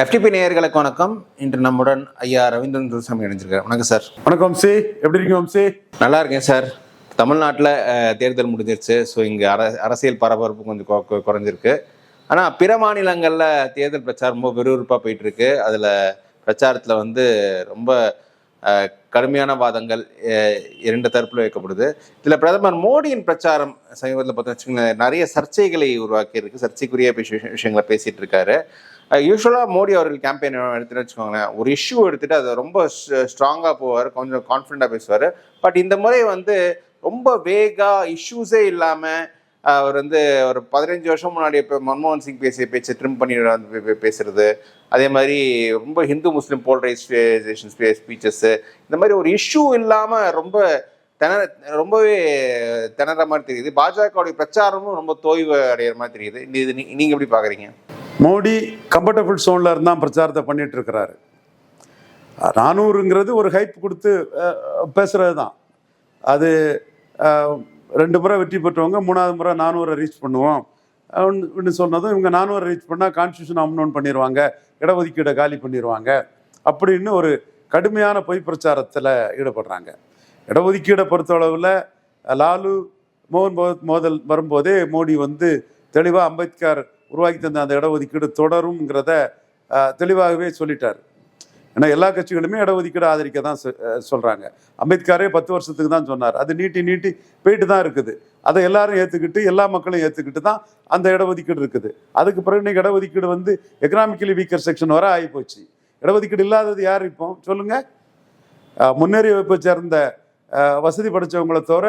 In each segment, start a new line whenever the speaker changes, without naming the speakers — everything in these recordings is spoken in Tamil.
எஃப்டிபி நேயர்களுக்கு வணக்கம். இன்று நம்முடன் ஐயா ரவீந்திரன் துரசாமி இணைஞ்சிருக்காரு வணக்கம் சார்.
வணக்கம் வம்சி எப்படி இருக்கீங்க வம்சி
நல்லா இருக்கேன் சார். தமிழ்நாட்டில் தேர்தல் முடிஞ்சிருச்சு. ஸோ இங்கே அர அரசியல் பரபரப்பு கொஞ்சம் குறைஞ்சிருக்கு. ஆனால் பிற மாநிலங்களில் தேர்தல் பிரச்சாரம் ரொம்ப விறுவிறுப்பாக போயிட்டு இருக்கு அதில் பிரச்சாரத்தில் வந்து ரொம்ப கடுமையான வாதங்கள் இரண்டு தரப்பில் வைக்கப்படுது. இதில் பிரதமர் மோடியின் பிரச்சாரம் சமீபத்தில் பார்த்தோம் வச்சுக்கோங்களேன் நிறைய சர்ச்சைகளை உருவாக்கி இருக்கு சர்ச்சைக்குரிய விஷய- விஷயங்களை பேசிட்டு இருக்காரு யூஸ்வலாக மோடி அவர்கள் கேம்பெயின் எடுத்துட்டு வச்சுக்கோங்களேன். ஒரு இஷ்யூ எடுத்துகிட்டு அதை ரொம்ப ஸ்ட்ராங்காக போவார் கொஞ்சம் கான்ஃபிடண்ட்டாக பேசுவார். பட் இந்த முறை வந்து ரொம்ப வேகாக இஷ்யூஸே இல்லாமல் அவர் வந்து ஒரு பதினஞ்சு வருஷம் முன்னாடி இப்போ மன்மோகன் சிங் பேசிய பேச்சை ட்ரிம் பண்ணி பேசுறது. அதே மாதிரி ரொம்ப ஹிந்து முஸ்லீம் போல்ரைசேஷன் ஸ்பீச்சஸ்ஸு இந்த மாதிரி ஒரு இஷ்யூ இல்லாமல் ரொம்ப திணற ரொம்பவே திணற மாதிரி தெரியுது. பாஜகவுடைய பிரச்சாரமும் ரொம்ப தோய்வு அடைகிற மாதிரி தெரியுது. இது நீ- எப்படி பார்க்குறீங்க?
மோடி கம்ஃபர்டபுள் சோனில் இருந்தால் பிரச்சாரத்தை பண்ணிட்டு இருக்கிறாரு. நானூறுங்கிறது ஒரு ஹைப் கொடுத்து பேசுறது தான். அது ரெண்டு முறை வெற்றி பெற்றவங்க மூணாவது முறை நானூறை ரீச் பண்ணுவோம். அப்படின்னு சொன்னதும் இவங்க நானூறு ரீச் பண்ணால் கான்ஸ்டியூஷன் அம்னோன் பண்ணிடுவாங்க இடஒதுக்கீடை காலி பண்ணிடுவாங்க அப்படின்னு ஒரு கடுமையான பொய் பிரச்சாரத்தில் ஈடுபடுறாங்க. இடஒதுக்கீடை பொறுத்தளவில் லாலு மோகன் மோதல் வரும்போதே மோடி வந்து தெளிவாக அம்பேத்கர் உருவாக்கி தந்த அந்த இடஒதுக்கீடு தொடருங்கிறத தெளிவாகவே சொல்லிட்டார். ஏன்னா எல்லா கட்சிகளுமே இடஒதுக்கீடு ஆதரிக்க தான் சொல்கிறாங்க அம்பேத்கரே பத்து வருஷத்துக்கு தான் சொன்னார். அது நீட்டி நீட்டி போயிட்டு தான் இருக்குது. அதை எல்லாரும் ஏற்றுக்கிட்டு எல்லா மக்களும் ஏற்றுக்கிட்டு தான் அந்த இடஒதுக்கீடு இருக்குது. அதுக்கு பிறகு இன்னைக்கு இடஒதுக்கீடு வந்து எக்கனாமிக்கலி வீக்கர் செக்ஷன் வர ஆகிப்போச்சு. இடஒதுக்கீடு இல்லாதது யார் இப்போ? சொல்லுங்கள் முன்னேறிய வகுப்பை சேர்ந்த வசதி படைத்தவங்களை தவிர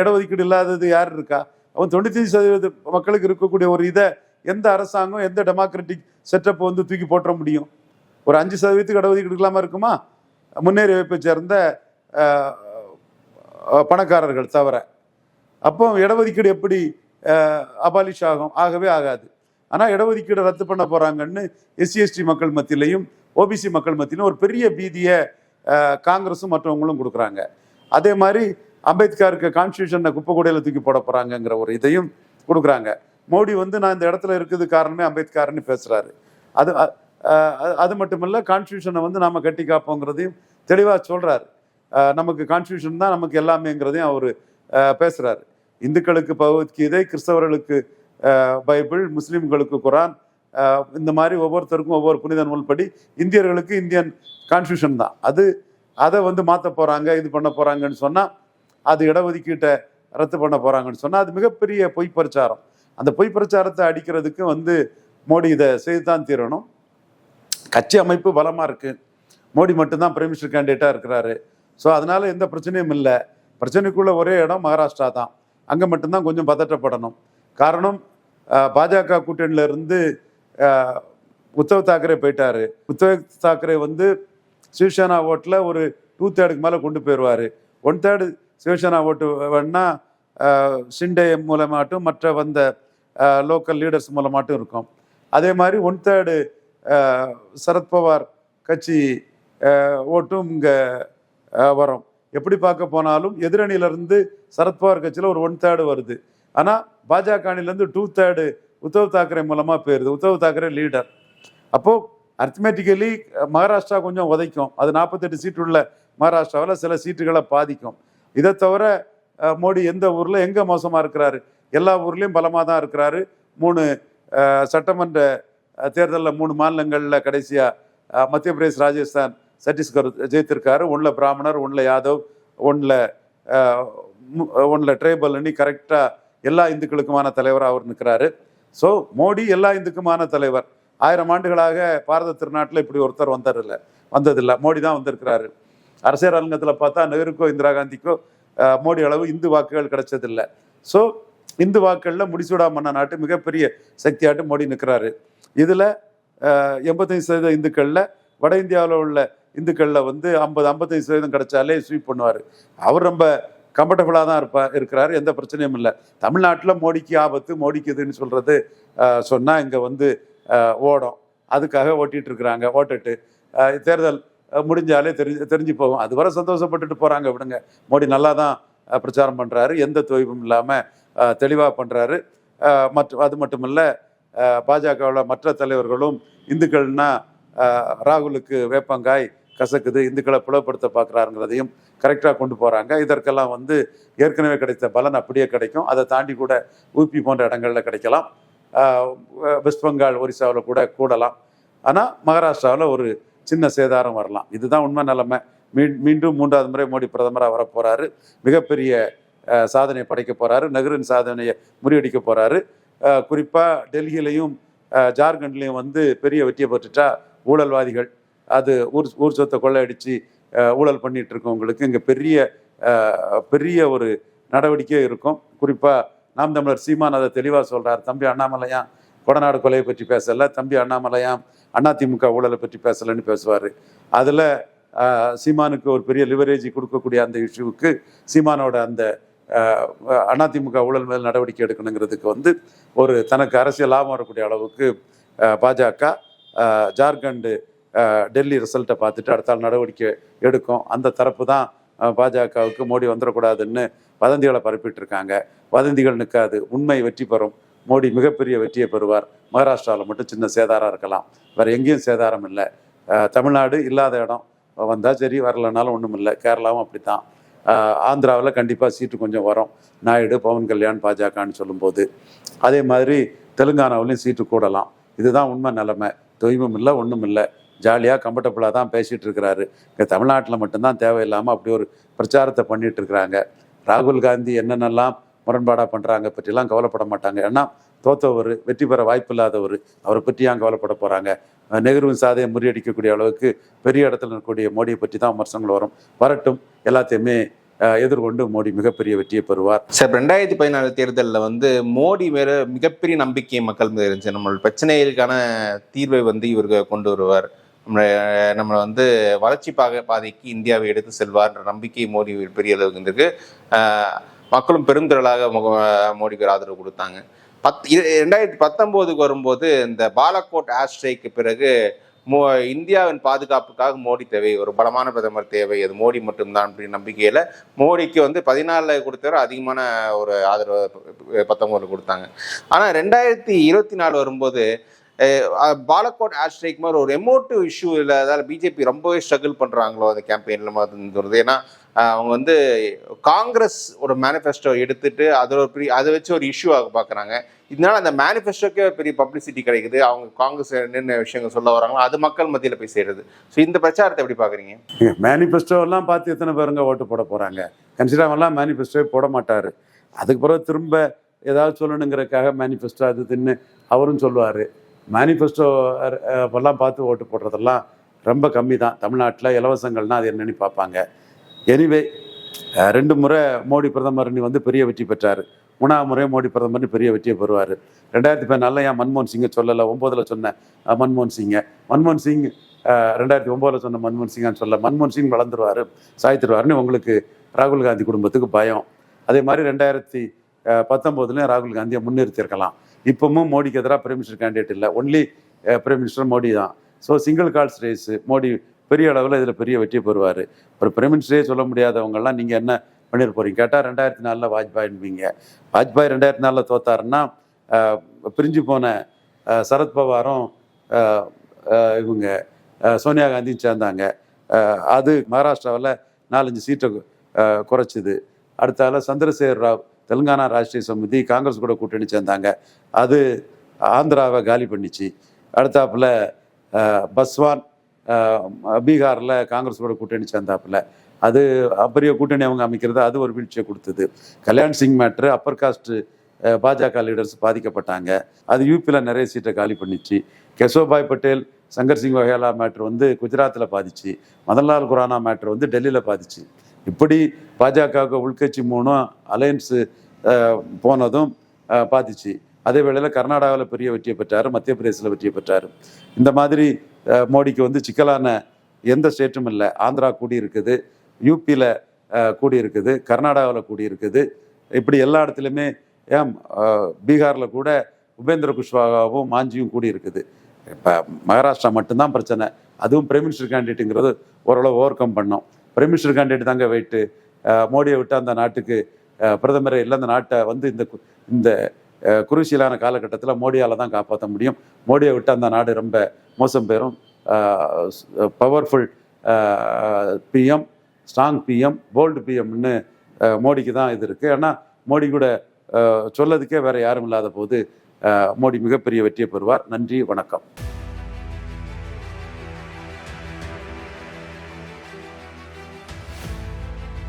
இடஒதுக்கீடு இல்லாதது யார் இருக்கா? அவன் தொண்ணூத்தஞ்சு சதவீத மக்களுக்கு இருக்கக்கூடிய ஒரு இதை எந்த அரசாங்கம் எந்த டெமோக்ராட்டிக் செட்டப் வந்து தூக்கி போட்டுற முடியும்? ஒரு அஞ்சு சதவீதத்துக்கு இடஒதுக்கீடு இல்லாமல் இருக்குமா? முன்னேறி வைப்பை சேர்ந்த பணக்காரர்கள் தவிர. அப்போ இடஒதுக்கீடு எப்படி அபாலிஷ் ஆகும்? ஆகவே ஆகாது. ஆனால் இடஒதுக்கீடு ரத்து பண்ண போகிறாங்கன்னு எஸ்சி எஸ்டி மக்கள் மத்தியிலையும் ஓபிசி மக்கள் மத்தியிலும் ஒரு பெரிய பீதியை காங்கிரஸும் மற்றவங்களும் கொடுக்குறாங்க. அதே மாதிரி அம்பேத்கருக்கு கான்ஸ்டியூஷனை குப்பை கூடையில் தூக்கி போட போகிறாங்கங்கிற ஒரு இதையும் கொடுக்குறாங்க. மோடி வந்து நான் இந்த இடத்துல இருக்குது காரணமே அம்பேத்கர்னு பேசுகிறாரு அது அது மட்டும் இல்லை கான்ஸ்டியூஷனை வந்து நாம கட்டி காப்போங்கிறதையும் தெளிவாக சொல்கிறாரு நமக்கு கான்ஸ்டியூஷன் தான் நமக்கு எல்லாமேங்கிறதையும் அவர் பேசுகிறாரு இந்துக்களுக்கு பகவத்கீதை கிறிஸ்தவர்களுக்கு பைபிள் முஸ்லீம்களுக்கு குரான் இந்த மாதிரி ஒவ்வொருத்தருக்கும் ஒவ்வொரு புனித நூல் படி இந்தியர்களுக்கு இந்தியன் கான்ஸ்டியூஷன் தான். அது அதை வந்து மாற்ற போகிறாங்க இது பண்ண போகிறாங்கன்னு சொன்னால் அது இடஒதுக்கீட்டை ரத்து பண்ண போகிறாங்கன்னு சொன்னால் அது மிகப்பெரிய பொய் பிரச்சாரம். அந்த பொய் பிரச்சாரத்தை அடிக்கிறதுக்கு வந்து மோடி இதை செய்து தான் தீரணும். கட்சி அமைப்பு பலமாக இருக்குது மோடி மட்டும்தான் பிரைம் மினிஸ்டர் கேண்டிடேட்டாக இருக்கிறாரு. ஸோ அதனால் எந்த பிரச்சனையும் இல்லை. பிரச்சனைக்குள்ள ஒரே இடம் மகாராஷ்டிரா தான். அங்கே மட்டும்தான் கொஞ்சம் பதட்டப்படணும் காரணம் பாஜக கூட்டணியில இருந்து உத்தவ் தாக்கரே போயிட்டாரு. உத்தவ் தாக்கரே வந்து சிவசேனா ஓட்டில் ஒரு டூ தேர்டுக்கு மேலே கொண்டு போயிடுவார் ஒன் தேர்டு சிவசேனா ஓட்டு வேணா சிண்டே மூலமாட்டும் மற்ற வந்த லோக்கல் லீடர்ஸ் மூலமாட்டும் இருக்கும். அதே மாதிரி ஒன் தேர்டு சரத்பவார் கட்சி ஓட்டும் இங்கே வரும். எப்படி பார்க்க போனாலும் எதிரணியிலிருந்து சரத்பவார் கட்சியில் ஒரு ஒன் தேர்டு வருது. ஆனால் பாஜக அணிலேருந்து டூ தேர்டு உத்தவ் தாக்கரே மூலமாக போயிருது. உத்தவ் தாக்கரே லீடர் அப்போது அர்த்தமேட்டிக்கலி மகாராஷ்டிரா கொஞ்சம் உதைக்கும். அது நாற்பத்தெட்டு சீட்டு உள்ள மகாராஷ்டிராவில் சில சீட்டுகளை பாதிக்கும். இதை தவிர மோடி எந்த ஊரில் எங்கே மோசமாக இருக்கிறாரு? எல்லா ஊர்லேயும் பலமாக தான் இருக்கிறாரு. மூணு சட்டமன்ற தேர்தலில் மூணு மாநிலங்களில் கடைசியாக மத்திய பிரதேஷ் ராஜஸ்தான் சத்தீஸ்கர் ஜெயித்திருக்காரு. ஒன்றில் பிராமணர் ஒன்றில் யாதவ் ஒன்றில் ஒன்றில் ட்ரைபல்னு கரெக்டாக எல்லா இந்துக்களுக்குமான தலைவராக அவர் நிற்கிறாரு ஸோ மோடி எல்லா இந்துக்குமான தலைவர். ஆயிரம் ஆண்டுகளாக பாரத திருநாட்டில் இப்படி ஒருத்தர் வந்ததில்ல வந்ததில்லை. மோடி தான் வந்திருக்கிறாரு. அரசியல் அரங்கத்தில் பார்த்தா நெஹ்ருக்கோ இந்திரா காந்திக்கோ மோடி அளவு இந்து வாக்குகள் கிடைச்சதில்லை. ஸோ இந்து வாக்குகளில் முடிசூடா மன்ன நாட்டு மிகப்பெரிய சக்தியாட்டு மோடி நிற்கிறாரு இதில் எண்பத்தஞ்சு சதவீதம் இந்துக்களில் வட இந்தியாவில் உள்ள இந்துக்களில் வந்து ஐம்பது ஐம்பத்தஞ்சு சதவீதம் கிடைச்சாலே ஸ்வீப் பண்ணுவார். அவர் ரொம்ப கம்ஃபர்டபுளாக தான் இருப்பா இருக்கிறார் எந்த பிரச்சனையும் இல்லை. தமிழ்நாட்டில் மோடிக்கு ஆபத்து மோடிக்கு இதுன்னு சொல்கிறது சொன்னால் இங்கே வந்து ஓடும். அதுக்காக ஓட்டிட்டு இருக்கிறாங்க ஓட்டுட்டு. தேர்தல் முடிஞ்சாலே தெரிஞ்சு தெரிஞ்சு போகும். அது வரை சந்தோஷப்பட்டுட்டு போகிறாங்க விடுங்க. மோடி நல்லா தான் பிரச்சாரம் பண்ணுறாரு எந்த தொய்வும் இல்லாமல் தெளிவாக பண்ணுறாரு மற்ற அது மட்டும் இல்லை பாஜகவில் மற்ற தலைவர்களும் இந்துக்கள்னா ராகுலுக்கு வேப்பங்காய் கசக்குது இந்துக்களை புலப்படுத்த பார்க்குறாருங்கிறதையும் கரெக்டாக கொண்டு போகிறாங்க இதற்கெல்லாம் வந்து ஏற்கனவே கிடைத்த பலன் அப்படியே கிடைக்கும். அதை தாண்டி கூட ஊபி போன்ற இடங்களில் கிடைக்கலாம். வெஸ்ட் பெங்கால் ஒரிசாவில் கூட கூடலாம். ஆனால் மகாராஷ்டிராவில் ஒரு சின்ன சேதாரம் வரலாம். இதுதான் உண்மை நிலைமை. மீ மீண்டும் மூன்றாவது முறை மோடி பிரதமராக வர போகிறாரு மிகப்பெரிய சாதனையை சாதனை படைக்க போகிறாரு நெஹ்ருவின் சாதனையை முறியடிக்க போகிறாரு குறிப்பாக டெல்லியிலையும் ஜார்க்கண்ட்லையும் ஜார்க்கண்ட்லேயும் வந்து பெரிய வெற்றியை பெற்றுட்டா ஊழல்வாதிகள். அது ஊர் ஊர் சொத்தை கொள்ளையடித்து ஊழல் பண்ணிட்டு இருக்கவங்களுக்கு இங்கே பெரிய பெரிய ஒரு நடவடிக்கை இருக்கும். குறிப்பாக நாம் தமிழர் சீமான் அதை தெளிவாக சொல்கிறார் தம்பி அண்ணாமலையான் கொடநாடு கொலையை பற்றி பேசலை தம்பி அண்ணாமலையான் அதிமுக ஊழலை பற்றி பேசலைன்னு பேசுவார். அதில் சீமானுக்கு ஒரு பெரிய லிவரேஜ் கொடுக்கக்கூடிய அந்த இஷ்யூவுக்கு சீமானோட அந்த அதிமுக ஊழல் மேல் நடவடிக்கை எடுக்கணுங்கிறதுக்கு வந்து ஒரு தனக்கு அரசியல் லாபம் வரக்கூடிய அளவுக்கு பாஜக ஜார்க்கண்டு டெல்லி ரிசல்ட்டை பார்த்துட்டு அடுத்த நாள் நடவடிக்கை எடுக்கும். அந்த தரப்பு தான் பாஜகவுக்கு மோடி வந்துடக்கூடாதுன்னு வதந்திகளை பரப்பிட்டு இருக்காங்க. வதந்திகள் நிற்காது உண்மை வெற்றி பெறும். மோடி மிகப்பெரிய வெற்றியை பெறுவார். மகாராஷ்டிராவில் மட்டும் சின்ன சேதாரம் இருக்கலாம். வேறு எங்கேயும் சேதாரம் இல்லை. தமிழ்நாடு இல்லாத இடம். வந்தால் சரி வரலனாலும் ஒன்றும் இல்லை. கேரளாவும் அப்படித்தான். ஆந்திராவில் கண்டிப்பாக சீட்டு கொஞ்சம் வரும். நாயுடு பவன் கல்யாண் பாஜகன்னு சொல்லும்போது. அதே மாதிரி தெலுங்கானாவிலையும் சீட்டு கூடலாம். இதுதான் உண்மை நிலைமை. தொய்வும் இல்லை ஒன்றும் இல்லை. ஜாலியாக கம்ஃபர்டபுளாக தான் பேசிகிட்டு இருக்கிறாரு. இங்கே தமிழ்நாட்டில் மட்டும்தான் தேவையில்லாமல் அப்படி ஒரு பிரச்சாரத்தை பண்ணிகிட்டு இருக்கிறாங்க. ராகுல் காந்தி என்னென்னலாம் முரண்பாடாக பண்ணுறாங்க பற்றிலாம் கவலைப்பட மாட்டாங்க. ஏன்னா தோத்தவர் வெற்றி பெற வாய்ப்பில்லாதவர் அவரை பற்றி ஏன் கவலைப்பட போகிறாங்க நெஹ்ருவின் சாதையை முறியடிக்கக்கூடிய அளவுக்கு பெரிய இடத்துல இருக்கக்கூடிய மோடியை பற்றி தான் விமர்சனங்கள் வரும். வரட்டும் எல்லாத்தையுமே எதிர்கொண்டு மோடி மிகப்பெரிய வெற்றியை பெறுவார்.
சார் ரெண்டாயிரத்தி பதினாலு தேர்தலில் வந்து மோடி மேல மிகப்பெரிய நம்பிக்கை மக்கள் மீது இருந்துச்சு. நம்மளோட பிரச்சனைகளுக்கான தீர்வை வந்து இவருக்கு கொண்டு வருவார். நம்மளை நம்மளை வந்து வளர்ச்சி பாக பாதைக்கு இந்தியாவை எடுத்து செல்வார்ன்ற நம்பிக்கை மோடி பெரிய அளவுக்கு இருந்திருக்கு. மக்களும் பெருந்திரளாக முக- மோடிக்கு ஆதரவு கொடுத்தாங்க. பத் இது ரெண்டாயிரத்தி பத்தொம்போதுக்கு வரும்போது இந்த பாலக்கோட் ஆஸ்ட்ரைக்கு பிறகு மோ இந்தியாவின் பாதுகாப்புக்காக மோடி தேவை ஒரு பலமான பிரதமர் தேவை அது மோடி மட்டும்தான் அப்படின்னு நம்பிக்கையில் மோடிக்கு வந்து பதினாலில் கொடுத்தவரை அதிகமான ஒரு ஆதரவு பத்தொம்போதில் கொடுத்தாங்க. ஆனால் ரெண்டாயிரத்தி இருபத்தி நாலு வரும்போது பாலக்கோட் ஆஸ்ட்ரைக் மாதிரி ஒரு எமோட்டிவ் இஷ்யூ இல்லை அதால் பிஜேபி ரொம்பவே ஸ்ட்ரகிள் பண்ணுறாங்களோ அந்த கேம்பெயினில் மாதிரி ஏன்னா அவங்க வந்து காங்கிரஸ் ஒரு மேனிஃபெஸ்டோ எடுத்துட்டு அதில் ஒரு பெரிய அதை வச்சு ஒரு இஷ்யூ ஆக பார்க்குறாங்க இதனால அந்த மேனிஃபெஸ்டோக்கே பெரிய பப்ளிசிட்டி கிடைக்குது. அவங்க காங்கிரஸ் என்னென்ன விஷயங்கள் சொல்ல வராங்களோ அது மக்கள் மத்தியில் போய் சேருது. ஸோ இந்த பிரச்சாரத்தை எப்படி பார்க்குறீங்க
மேனிஃபெஸ்டோலாம் பார்த்து எத்தனை பேருங்க ஓட்டு போட போகிறாங்க கன்சிடாமெல்லாம் மேனிஃபெஸ்டோவே போட மாட்டார். அதுக்கு பிறகு திரும்ப ஏதாவது சொல்லணுங்கிறதுக்காக மேனிஃபெஸ்டோ அது தின்னு அவரும் சொல்லுவார். மேனிஃபெஸ்டோ எல்லாம் பார்த்து ஓட்டு போடுறதெல்லாம் ரொம்ப கம்மி தான் தமிழ்நாட்டில் இலவசங்கள்னா அது என்னன்னு பார்ப்பாங்க. எனிவே ரெண்டு முறை மோடி பிரதமர் வந்து பெரிய வெற்றி பெற்றார். மூணாவது முறை மோடி பிரதமர்னு பெரிய வெற்றியை பெறுவார். ரெண்டாயிரத்தி பதினாலில் ஏன் மன்மோகன் சிங்கை சொல்லலை? ஒம்போதில் சொன்ன மன்மோகன் சிங்கை. மன்மோகன் சிங் ரெண்டாயிரத்தி ஒம்போதில் சொன்ன மன்மோகன் சிங்கான்னு சொல்ல மன்மோகன் சிங் வளர்ந்துருவார் சாய்த்துருவாருன்னு உங்களுக்கு ராகுல் காந்தி குடும்பத்துக்கு பயம். அதே மாதிரி ரெண்டாயிரத்தி பத்தொம்போதுலேயும் ராகுல் காந்தியை முன்னிறுத்தியிருக்கலாம் இப்பவும் மோடிக்கு எதிராக பிரைம் மினிஸ்டர் கேண்டிடேட் இல்லை. ஒன்லி பிரைம் மினிஸ்டர் மோடி தான். So single calls race Modi பெரிய அளவில் இதில் பெரிய வெற்றி பெறுவார். ஒரு பிரைம் மினிஸ்டரே சொல்ல முடியாதவங்கெல்லாம் நீங்கள் என்ன பண்ணிட்டு போகிறீங்க கேட்டால் ரெண்டாயிரத்தி நாலில் வாஜ்பாயின்பீங்க வாஜ்பாய் ரெண்டாயிரத்தி நாலில் தோத்தாருன்னா பிரிஞ்சு போன சரத்பவாரும் இவங்க சோனியா காந்தியும் சேர்ந்தாங்க. அது மகாராஷ்டிராவில் நாலஞ்சு சீட்டை குறைச்சிது. அடுத்தால சந்திரசேகர் ராவ் தெலுங்கானா ராஷ்ட்ரிய சமிதி காங்கிரஸ் கூட கூட்டணி சேர்ந்தாங்க. அது ஆந்திராவை காலி பண்ணிச்சு. அடுத்தாப்புல பஸ்வான் பீகாரில் காங்கிரஸோட கூட்டணி சேர்ந்தாப்புல. அது அப்பரிய கூட்டணி அவங்க அமைக்கிறது அது ஒரு வீழ்ச்சியை கொடுத்தது. Kalyan Singh matter upper caste பாஜக லீடர்ஸ் பாதிக்கப்பட்டாங்க. அது யூபியில் நிறைய சீட்டை காலி பண்ணிச்சு. கெசோபாய் பட்டேல் சங்கர் சிங் வகையாலா மேட்ரு வந்து குஜராத்தில் பாதிச்சு. மதன்லால் குரானா மேட்ரு வந்து டெல்லியில் பாதிச்சு. இப்படி பாஜகவுக்கு உள்கட்சி மூணும் அலையன்ஸு போனதும் பாதிச்சு. அதே வேளையில் கர்நாடகாவில் பெரிய வெற்றியை பெற்றார் மத்திய பிரதேசில் வெற்றியை பெற்றார். இந்த மாதிரி மோடிக்கு வந்து சிக்கலான எந்த ஸ்டேட்டும் இல்லை. ஆந்திரா கூடி இருக்குது யூபியில் கூடி இருக்குது கர்நாடகாவில் கூடி இருக்குது இப்படி எல்லா இடத்துலையுமே ஏன் பீகாரில் கூட உபேந்திர குஷ்வாகாவும் மாஞ்சியும் கூடி இருக்குது இப்போ மகாராஷ்டிரா மட்டும்தான் பிரச்சனை. அதுவும் பிரைம் மினிஸ்டர் கேண்டிடேட்டுங்கிறது ஓரளவு ஓவர் கம் பண்ணோம். பிரைம் மினிஸ்டர் கேண்டிடேட் தாங்க வெயிட்டு மோடியை விட்டு அந்த நாட்டுக்கு பிரதமரை இல்லை அந்த நாட்டை வந்து இந்த இந்த குருசியலான காலகட்டத்தில் மோடியால் தான் காப்பாற்ற முடியும். மோடியை விட்டு அந்த நாடு ரொம்ப மோசம் பெறும் powerful PM strong PM bold பிஎம்னு மோடிக்கு தான் இது இருக்குது ஆனால் மோடி கூட சொல்லதுக்கே வேற யாரும் இல்லாத போது மோடி மிகப்பெரிய வெற்றியை பெறுவார். நன்றி வணக்கம்.